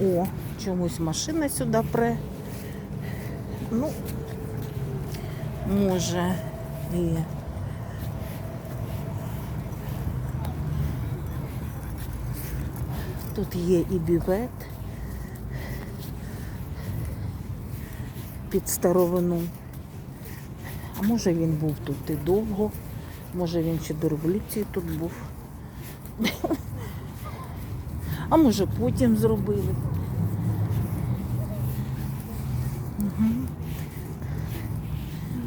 О, чомусь машина сюди пре. Ну, може і. Тут є і бювет під старовину. А може він був тут і довго, може він ще до революції тут був. А може потім зробили.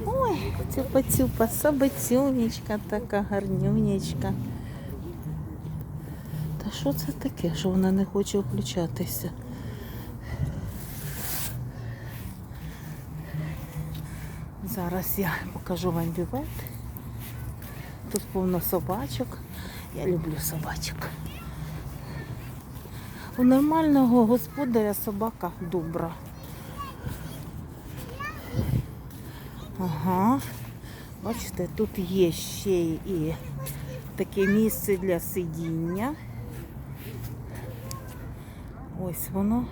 Ой, цюпа-цюпа, собацюнечка така гарнюнечка. Та що це таке, що вона не хоче включатися? Зараз я покажу вам бювет. Тут повно собачок. Я люблю собачок. У нормального господаря собака добра. Ага. Бачите, тут є ще і таке місце для сидіння. Ось воно.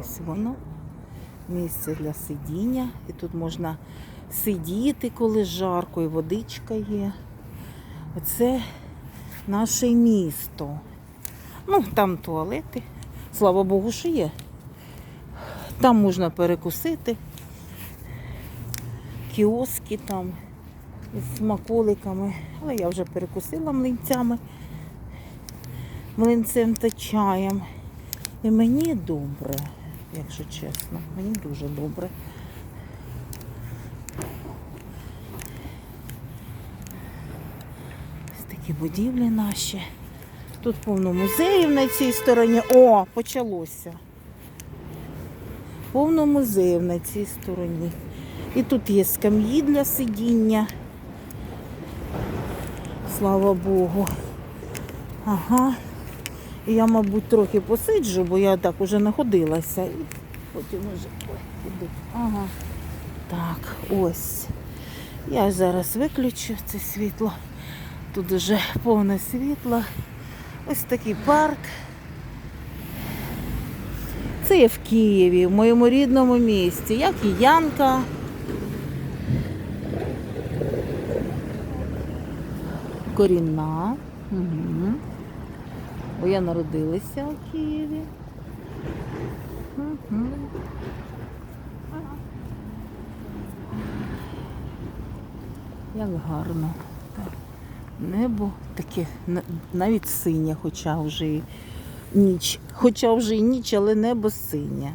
Ось воно. Місце для сидіння. І тут можна сидіти, коли жарко, і водичка є. Оце наше місто. Ну, там туалети. Слава Богу, що є. Там можна перекусити. Кіоски там з смаколиками. Але я вже перекусила млинцями, млинцем та чаєм. І мені добре, якщо чесно. Мені дуже добре. Ось такі будівлі наші. Тут повно музеїв на цій стороні. О, почалося. Повно музеїв на цій стороні. І тут є скам'ї для сидіння. Слава Богу. Ага. І я, мабуть, трохи посиджу, бо я так уже находилася. І потім уже ой, іду. Ага. Так, ось. Я зараз виключу це світло. Тут уже повне світло. Ось такий парк. Це є в Києві, в моєму рідному місті, як і Янка. Корінна. Угу. Бо я народилася у Києві. Угу. Як гарно. Так. Небо таке на- навіть синє, хоча вже ніч. Хоча вже і ніч, але небо синє.